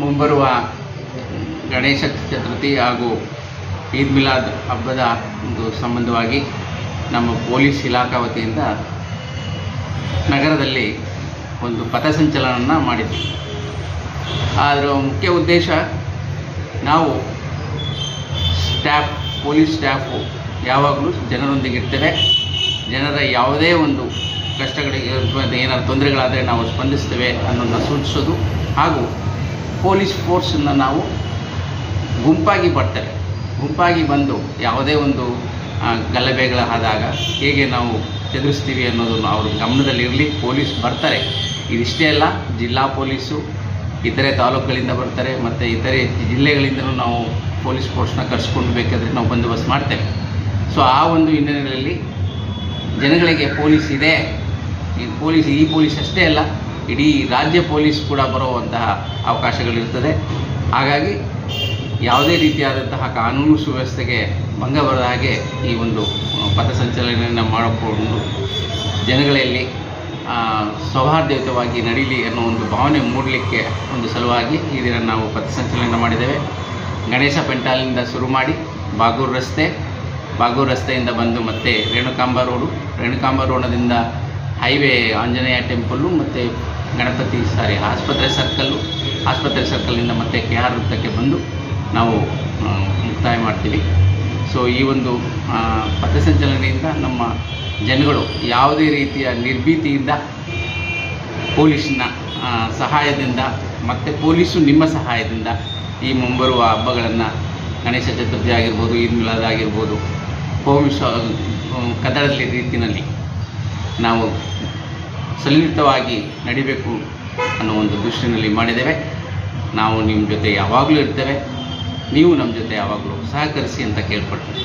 ಮುಂಬರುವ ಗಣೇಶ ಚತುರ್ಥಿ ಹಾಗೂ ಈದ್ ಮಿಲಾದ್ ಹಬ್ಬದ ಒಂದು ಸಂಬಂಧವಾಗಿ ನಮ್ಮ ಪೊಲೀಸ್ ಇಲಾಖಾ ವತಿಯಿಂದ ನಗರದಲ್ಲಿ ಒಂದು ಪಥಸಂಚಲನ ಮಾಡಿದ್ವಿ. ಅದರ ಮುಖ್ಯ ಉದ್ದೇಶ ನಾವು ಸ್ಟಾಫ್, ಪೊಲೀಸ್ ಸ್ಟಾಫು ಯಾವಾಗಲೂ ಜನರೊಂದಿಗೆ ಇರ್ತೇವೆ. ಜನರ ಯಾವುದೇ ಒಂದು ಕಷ್ಟಗಳಿಗೆ ಏನಾದ್ರು ತೊಂದರೆಗಳಾದರೆ ನಾವು ಸ್ಪಂದಿಸ್ತೇವೆ ಅನ್ನೋದನ್ನ ಸೂಚಿಸೋದು ಹಾಗೂ ಪೊಲೀಸ್ ಫೋರ್ಸನ್ನು ನಾವು ಗುಂಪಾಗಿ ಬರ್ತಾರೆ. ಗುಂಪಾಗಿ ಬಂದು ಯಾವುದೇ ಒಂದು ಗಲಭೆಗಳಾದಾಗ ಹೇಗೆ ನಾವು ಎದುರಿಸ್ತೀವಿ ಅನ್ನೋದನ್ನು ಅವರು ಗಮನದಲ್ಲಿರಲಿ, ಪೊಲೀಸ್ ಬರ್ತಾರೆ. ಇದಿಷ್ಟೇ ಅಲ್ಲ, ಜಿಲ್ಲಾ ಪೊಲೀಸು ಇತರೆ ತಾಲೂಕುಗಳಿಂದ ಬರ್ತಾರೆ, ಮತ್ತು ಇತರೆ ಜಿಲ್ಲೆಗಳಿಂದಲೂ ನಾವು ಪೊಲೀಸ್ ಫೋರ್ಸ್ನ ಕರೆಸ್ಕೊಂಡು ಬೇಕಾದರೆ ನಾವು ಬಂದೋಬಸ್ತ್ ಮಾಡ್ತೇವೆ. ಸೊ, ಆ ಒಂದು ಹಿನ್ನೆಲೆಯಲ್ಲಿ ಜನಗಳಿಗೆ ಪೊಲೀಸ್ ಇದೆ. ಈ ಪೊಲೀಸ್ ಈ ಪೊಲೀಸ್ ಅಷ್ಟೇ ಅಲ್ಲ ಇಡೀ ರಾಜ್ಯ ಪೊಲೀಸ್ ಕೂಡ ಬರುವಂತಹ ಅವಕಾಶಗಳಿರ್ತದೆ ಹಾಗಾಗಿ ಯಾವುದೇ ರೀತಿಯಾದಂತಹ ಕಾನೂನು ಸುವ್ಯವಸ್ಥೆಗೆ ಭಂಗ ಬರದ ಹಾಗೆ ಈ ಒಂದು ಪಥಸಂಚಲನೆಯನ್ನು ಮಾಡಿಕೊಂಡು ಜನಗಳಲ್ಲಿ ಸೌಹಾರ್ದಯುತವಾಗಿ ನಡೀಲಿ ಅನ್ನೋ ಒಂದು ಭಾವನೆ ಮೂಡಲಿಕ್ಕೆ ಒಂದು ಸಲುವಾಗಿ ಈ ದಿನ ನಾವು ಪಥಸಂಚಲನ ಮಾಡಿದ್ದೇವೆ. ಗಣೇಶ ಪೆಂಟಾಲಿನಿಂದ ಶುರು ಮಾಡಿ ಬಾಗೂರು ರಸ್ತೆ, ಬಾಗೂರು ರಸ್ತೆಯಿಂದ ಬಂದು ಮತ್ತೆ ರೇಣುಕಾಂಬ ರೋಡು, ರೇಣುಕಾಂಬ ರೋಡದಿಂದ ಹೈವೇ ಆಂಜನೇಯ ಟೆಂಪಲ್ಲು ಮತ್ತು ಗಣಪತಿ ಸಾರಿ ಆಸ್ಪತ್ರೆ ಸರ್ಕಲ್ಲು, ಆಸ್ಪತ್ರೆ ಸರ್ಕಲ್ನಿಂದ ಮತ್ತೆ ಕೆ ಆರ್ ವೃತ್ತಕ್ಕೆ ಬಂದು ನಾವು ಮುಕ್ತಾಯ ಮಾಡ್ತೀವಿ. ಸೊ ಈ ಒಂದು ಪಥಸಂಚಲನೆಯಿಂದ ನಮ್ಮ ಜನಗಳು ಯಾವುದೇ ರೀತಿಯ ನಿರ್ಭೀತಿಯಿಂದ ಪೊಲೀಸ್ನ ಸಹಾಯದಿಂದ ಮತ್ತು ಪೊಲೀಸು ನಿಮ್ಮ ಸಹಾಯದಿಂದ ಈ ಮುಂಬರುವ ಹಬ್ಬಗಳನ್ನು ಗಣೇಶ ಚತುರ್ಥಿ ಆಗಿರ್ಬೋದು, ಈದ್ ಮಿಲಾದ್ ಆಗಿರ್ಬೋದು, ಹೋಮ್ ಕದಡಲಿ ರೀತಿಯಲ್ಲಿ ನಾವು ಸನ್ನಿಹಿತವಾಗಿ ನಡಿಬೇಕು ಅನ್ನೋ ಒಂದು ದೃಷ್ಟಿನಲ್ಲಿ ಮಾಡಿದ್ದೇವೆ. ನಾವು ನಿಮ್ಮ ಜೊತೆ ಯಾವಾಗಲೂ ಇರ್ತೇವೆ. ನೀವು ನಮ್ಮ ಜೊತೆ ಯಾವಾಗಲೂ ಸಹಕರಿಸಿ ಅಂತ ಕೇಳ್ಕೊಳ್ತೀವಿ